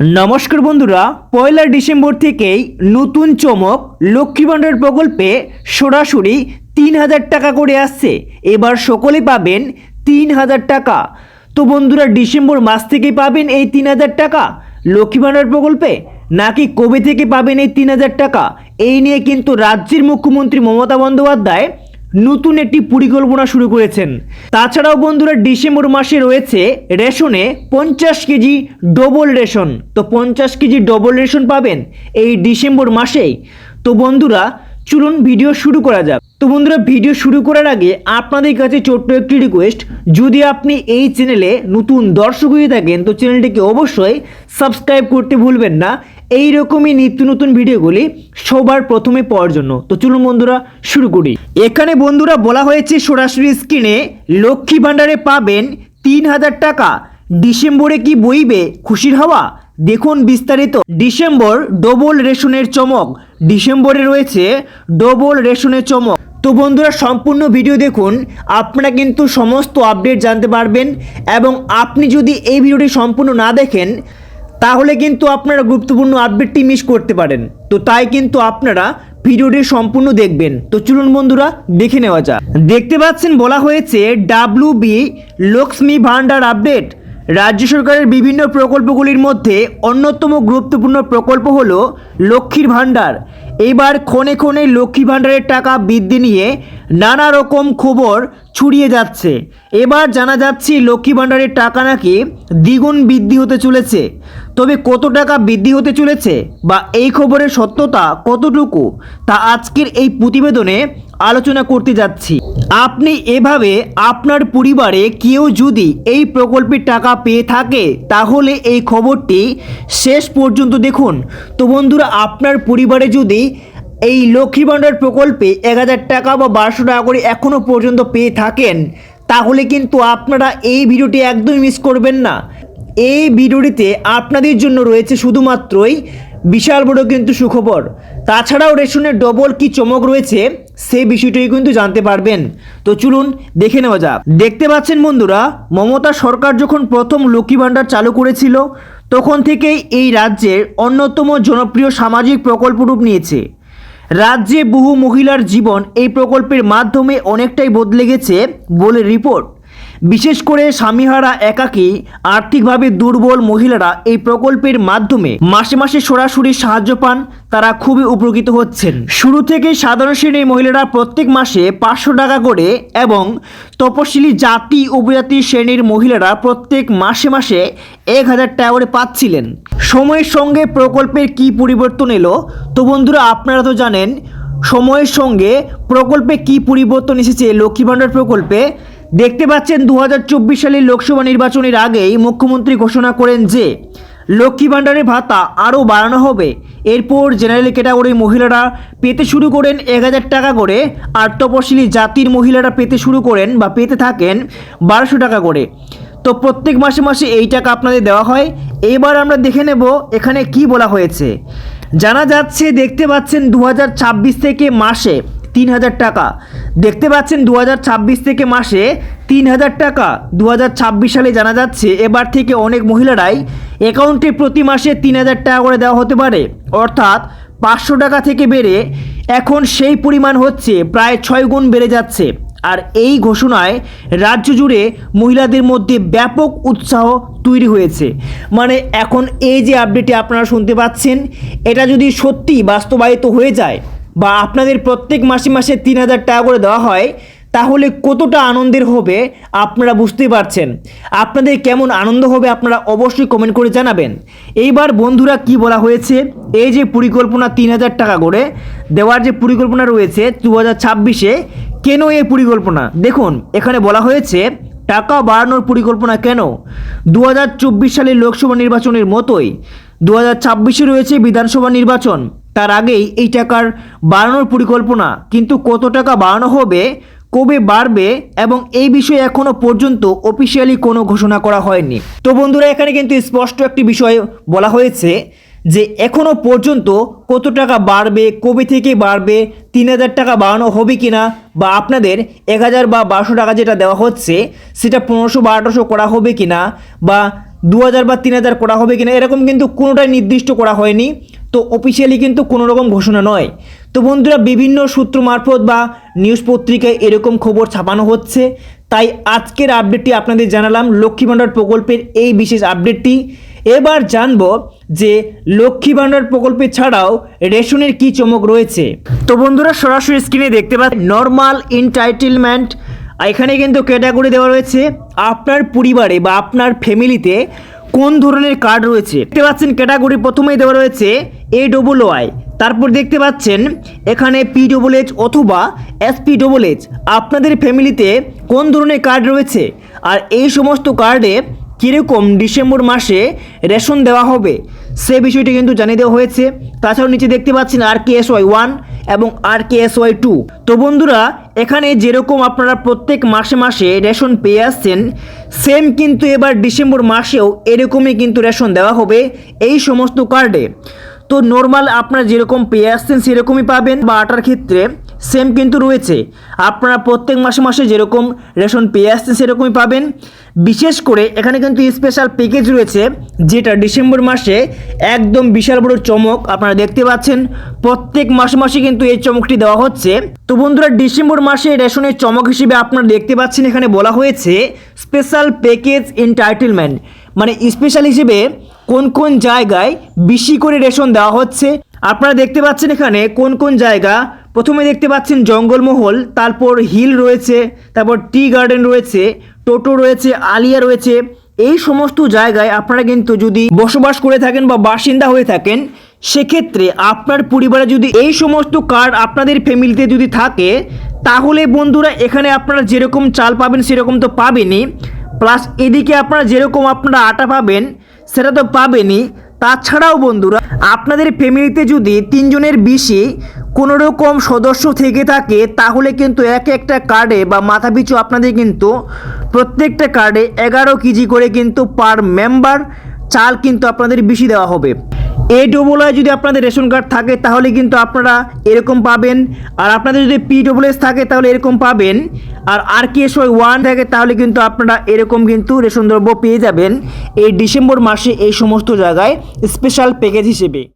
নমস্কার বন্ধুরা, পয়লা ডিসেম্বর থেকেই নতুন চমক লক্ষ্মী ভাণ্ডার প্রকল্পে সরাসরি তিন হাজার টাকা করে আসছে। এবার সকলে পাবেন তিন হাজার টাকা। তো বন্ধুরা, ডিসেম্বর মাস থেকেই পাবেন এই তিন হাজার টাকা? লক্ষ্মী ভাণ্ডার প্রকল্পে? নাকি কবে থেকে পাবেন এই তিন হাজার টাকা? এই নিয়ে কিন্তু রাজ্যের মুখ্যমন্ত্রী মমতা বন্দ্যোপাধ্যায় নতুন একটি পরিকল্পনা শুরু করেছেন। তাছাড়াও বন্ধুরা, ডিসেম্বর মাসে রয়েছে রেশনে পঞ্চাশ কেজি ডবল রেশন। তো পঞ্চাশ কেজি ডবল রেশন পাবেন এই ডিসেম্বর মাসেই। তো বন্ধুরা, চলুন ভিডিও শুরু করা যাক। তো বন্ধুরা, ভিডিও শুরু করার আগে আপনাদের কাছে ছোট্ট একটি রিকোয়েস্ট যদি আপনি এই চ্যানেলে নতুন দর্শক হয়ে থাকেন, তো চ্যানেলটিকে অবশ্যই সাবস্ক্রাইব করতে ভুলবেন না। এই রকমই নিত্য নতুন ভিডিওগুলি সবার প্রথমে পাওয়ার জন্য। তো চলুন বন্ধুরা, শুরু করি। এখানে বন্ধুরা বলা হয়েছে, সরাসরি স্ক্রিনে লক্ষ্মী ভাণ্ডারে পাবেন তিন হাজার টাকা। ডিসেম্বরে কি বইবে? খুশির হাওয়া? দেখুন বিস্তারিত। ডিসেম্বর ডবল রেশনের চমক। ডিসেম্বরে রয়েছে ডবল রেশনের চমক। তো বন্ধুরা, সম্পূর্ণ ভিডিও দেখুন। আপনারা কিন্তু সমস্ত আপডেট জানতে পারবেন এবং আপনি যদি এই ভিডিওটি সম্পূর্ণ না দেখেন, তাহলে কিন্তু আপনারা গুরুত্বপূর্ণ আপডেটটি মিস করতে পারেন। তো তাই কিন্তু আপনারা ভিডিওটি সম্পূর্ণ দেখবেন। তো চলুন বন্ধুরা, দেখে নেওয়া যাক। দেখতে পাচ্ছেন, বলা হয়েছে W B Lakshmi Bhandar update. রাজ্য সরকারের বিভিন্ন প্রকল্পগুলির মধ্যে অন্যতম গুরুত্বপূর্ণ প্রকল্প হলো লক্ষ্মীর ভাণ্ডার। এবার ক্ষণে ক্ষণে লক্ষ্মী ভাণ্ডারের টাকা বৃদ্ধি নিয়ে নানা রকম খবর ছড়িয়ে যাচ্ছে। এবার জানা যাচ্ছে লক্ষ্মী ভাণ্ডারের টাকা নাকি দ্বিগুণ বৃদ্ধি হতে চলেছে। তবে কত টাকা বৃদ্ধি হতে চলেছে বা এই খবরের সত্যতা কতটুকু তা আজকের এই প্রতিবেদনে আলোচনা করতে যাচ্ছি। আপনি এভাবে আপনার পরিবারে কেউ যদি এই প্রকল্পের টাকা পেয়ে থাকে, তাহলে এই খবরটি শেষ পর্যন্ত দেখুন। তো বন্ধুরা, আপনার পরিবারে যদি এই লক্ষ্মী ভাণ্ডার প্রকল্পে এক হাজার টাকা বা বারোশো টাকা করে এখনও পর্যন্ত পেয়ে থাকেন, তাহলে কিন্তু আপনারা এই ভিডিওটি একদমই মিস করবেন না। এই ভিডিওটিতে আপনাদের জন্য রয়েছে শুধুমাত্রই বিশাল বড় কিন্তু সুখবর। তাছাড়াও রেশনের ডবল কি চমক রয়েছে সেই বিষয়টিও কিন্তু জানতে পারবেন। তো চলুন দেখে নেওয়া যাক। দেখতে পাচ্ছেন বন্ধুরা, মমতা সরকার যখন প্রথম লক্ষ্মী ভাণ্ডার চালু করেছিল, তখন থেকেই এই রাজ্যের অন্যতম জনপ্রিয় সামাজিক প্রকল্প রূপ নিয়েছে। রাজ্যে বহু মহিলার জীবন এই প্রকল্পের মাধ্যমে অনেকটাই বদলে গেছে বলে রিপোর্ট। বিশেষ করে স্বামীহারা একাকী, আর্থিকভাবে দুর্বল মহিলারা এই প্রকল্পের মাধ্যমে মাসে মাসে সরাসরি সাহায্য পান, তারা খুবই উপকৃত হচ্ছেন। শুরু থেকে সাধারণ শ্রেণির মহিলারা প্রত্যেক মাসে পাঁচশো টাকা করে এবং তপশিলি জাতি, উপজাতি শ্রেণির মহিলারা প্রত্যেক মাসে মাসে এক হাজার টাকা করে পাচ্ছিলেন। সময়ের সঙ্গে প্রকল্পের কি পরিবর্তন এলো? তো বন্ধুরা, আপনারা তো জানেন, সময়ের সঙ্গে প্রকল্পে কি পরিবর্তন এসেছে? লক্ষ্মী ভাণ্ডার প্রকল্পে দেখতে পাচ্ছেন দু হাজার চব্বিশ সালের লোকসভা নির্বাচনের আগেই মুখ্যমন্ত্রী ঘোষণা করেন যে, লক্ষ্মী ভাণ্ডারের ভাতা আরও বাড়ানো হবে। এরপর জেনারেল ক্যাটাগরির মহিলারা পেতে শুরু করেন এক হাজার টাকা করে, আর তপশিলি জাতির মহিলারা পেতে শুরু করেন বা পেতে থাকেন বারোশো টাকা করে। তো প্রত্যেক মাসে মাসে এই টাকা আপনাদের দেওয়া হয়। এবার আমরা দেখে নেব এখানে কি বলা হয়েছে। জানা যাচ্ছে, দেখতে পাচ্ছেন দু হাজার ছাব্বিশ থেকে মাসে তিন হাজার টাকা। দেখতে পাচ্ছেন দু হাজার ছাব্বিশ থেকে মাসে তিন হাজার টাকা। দু হাজার ছাব্বিশ সালে জানা যাচ্ছে এবার থেকে অনেক মহিলারাই অ্যাকাউন্টে প্রতি মাসে তিন হাজার টাকা করে দেওয়া হতে পারে। অর্থাৎ পাঁচশো টাকা থেকে বেড়ে এখন সেই পরিমাণ হচ্ছে প্রায় ছয় গুণ বেড়ে যাচ্ছে। আর এই ঘোষণায় রাজ্য জুড়ে মহিলাদের মধ্যে ব্যাপক উৎসাহ তৈরি হয়েছে। মানে এখন এই যে আপডেটে আপনারা শুনতে পাচ্ছেন, এটা যদি সত্যি বাস্তবায়িত হয়ে যায় বা আপনাদের প্রত্যেক মাসে মাসে তিন হাজার টাকা করে দেওয়া হয়, তাহলে কতটা আনন্দের হবে আপনারা বুঝতেই পারছেন। আপনাদের কেমন আনন্দ হবে আপনারা অবশ্যই কমেন্ট করে জানাবেন। এইবার বন্ধুরা কি বলা হয়েছে? এই যে পরিকল্পনা তিন হাজার টাকা করে দেওয়ার যে পরিকল্পনা রয়েছে দু হাজার ছাব্বিশে, কেন এই পরিকল্পনা? দেখুন, এখানে বলা হয়েছে, টাকা বাড়ানোর পরিকল্পনা কেন? দু হাজার চব্বিশ সালের লোকসভা নির্বাচনের মতোই দু হাজার ছাব্বিশে রয়েছে বিধানসভা নির্বাচন। তার আগেই এই টাকার বাড়ানোর পরিকল্পনা। কিন্তু কত টাকা বাড়ানো হবে, কবে বাড়বে এবং এই বিষয়ে এখনও পর্যন্ত অফিসিয়ালি কোনো ঘোষণা করা হয়নি। তো বন্ধুরা, এখানে কিন্তু স্পষ্ট একটি বিষয় বলা হয়েছে যে এখনও পর্যন্ত কত টাকা বাড়বে, কবে থেকে বাড়বে, তিন হাজার টাকা বাড়ানো হবে কি না বা আপনাদের এক হাজার বা বারোশো টাকা যেটা দেওয়া হচ্ছে, সেটা পনেরোশো বারোশো করা হবে কি না বা দু হাজার বা তিন হাজার করা হবে কিনা, এরকম কিন্তু কোনোটাই নির্দিষ্ট করা হয়নি। তো অফিসিয়ালি কিন্তু কোনো রকম ঘোষণা নয়। তো বন্ধুরা, বিভিন্ন সূত্র মারফত বা নিউজ পত্রিকায় এরকম খবর ছাপানো হচ্ছে। তাই আজকের আপডেটটি আপনাদের জানালাম লক্ষ্মী ভাণ্ডার প্রকল্পের এই বিশেষ আপডেটটি এবার জানব যে লক্ষ্মী ভাণ্ডার প্রকল্পে ছাড়াও রেশনের কি চমক রয়েছে। তো বন্ধুরা, সরাসরি স্ক্রিনে দেখতে পাচ্ছেন নর্মাল ইনটাইটেলমেন্ট এখানে কিন্তু ক্যাটাগরি দেওয়া রয়েছে আপনার পরিবারে বা আপনার ফ্যামিলিতে কোন ধরনের কার্ড রয়েছে? দেখতে পাচ্ছেন ক্যাটাগরি প্রথমেই দেওয়া রয়েছে এ ডবল ওয়াই তারপর দেখতে পাচ্ছেন এখানে পি ডবল এইচ অথবা এসপি ডবল এইচ আপনাদের ফ্যামিলিতে কোন ধরনের কার্ড রয়েছে? আর এই সমস্ত কার্ডে কীরকম ডিসেম্বর মাসে রেশন দেওয়া হবে? সে বিষয়টি কিন্তু জানিয়ে দেওয়া হয়েছে। তাছাড়াও নিচে দেখতে পাচ্ছেন R K S Y one এবং R K S Y two তো বন্ধুরা এখানে যেরকম আপনারা প্রত্যেক মাসে মাসে রেশন পেয়ে আসছেন সেম কিন্তু এবার ডিসেম্বর মাসেও এরকমই কিন্তু রেশন দেওয়া হবে এই সমস্ত কার্ডে তো নর্মাল আপনারা যেরকম পেয়ে আসছেন সেরকমই পাবেন বা আটার ক্ষেত্রে। সেম কিন্তু রয়েছে। আপনারা প্রত্যেক মাসে মাসে যেরকম রেশন পেয়ে আসছেন সেরকমই পাবেন। বিশেষ করে এখানে কিন্তু স্পেশাল প্যাকেজ রয়েছে, যেটা ডিসেম্বর মাসে একদম বিশাল বড় চমক আপনারা দেখতে পাচ্ছেন। প্রত্যেক মাসে মাসে কিন্তু এই চমকটি দেওয়া হচ্ছে। তো বন্ধুরা, ডিসেম্বর মাসে রেশনের চমক হিসেবে আপনারা দেখতে পাচ্ছেন এখানে বলা হয়েছে স্পেশাল প্যাকেজ এন্টাইটেলমেন্ট মানে স্পেশাল হিসেবে কোন কোন জায়গায় বেশি করে রেশন দেওয়া হচ্ছে। আপনারা দেখতে পাচ্ছেন এখানে কোন কোন জায়গা প্রথমে দেখতে পাচ্ছেন জঙ্গলমহল, তারপর হিল রয়েছে, তারপর টি গার্ডেন রয়েছে, টোটো রয়েছে, আলিয়া রয়েছে। এই সমস্ত জায়গায় আপনারা কিন্তু যদি বসবাস করে থাকেন বা বাসিন্দা হয়ে থাকেন, সেক্ষেত্রে আপনার পরিবারে যদি এই সমস্ত কার্ড আপনাদের ফ্যামিলিতে যদি থাকে, তাহলে বন্ধুরা এখানে আপনারা যেরকম চাল পাবেন সেরকম তো পাবেনই। প্লাস এদিকে আপনারা যেরকম আপনারা আটা পাবেন, সেটা তো পাবেনই। তাছাড়াও বন্ধুরা, আপনাদের ফ্যামিলিতে যদি তিনজনের বেশি কোনো রকম সদস্য থেকে থাকে, তাহলে কিন্তু এক একটা কার্ডে বা মাথাপিছু আপনাদের কিন্তু প্রত্যেকটা কার্ডে এগারো কেজি করে কিন্তু পার মেম্বার চাল কিন্তু আপনাদের বেশি দেওয়া হবে। এ ডবল আই যদি আপনাদের রেশন কার্ড থাকে, তাহলে কিন্তু আপনারা এরকম পাবেন। আর আপনাদের যদি পি ডবল এস থাকে, তাহলে এরকম পাবেন। আর R K S Y one থাকে, তাহলে কিন্তু আপনারা এরকম কিন্তু রেশন দ্রব্য পেয়ে যাবেন। এই ডিসেম্বর মাসে এই সমস্ত জায়গায় স্পেশাল প্যাকেজ হিসেবে।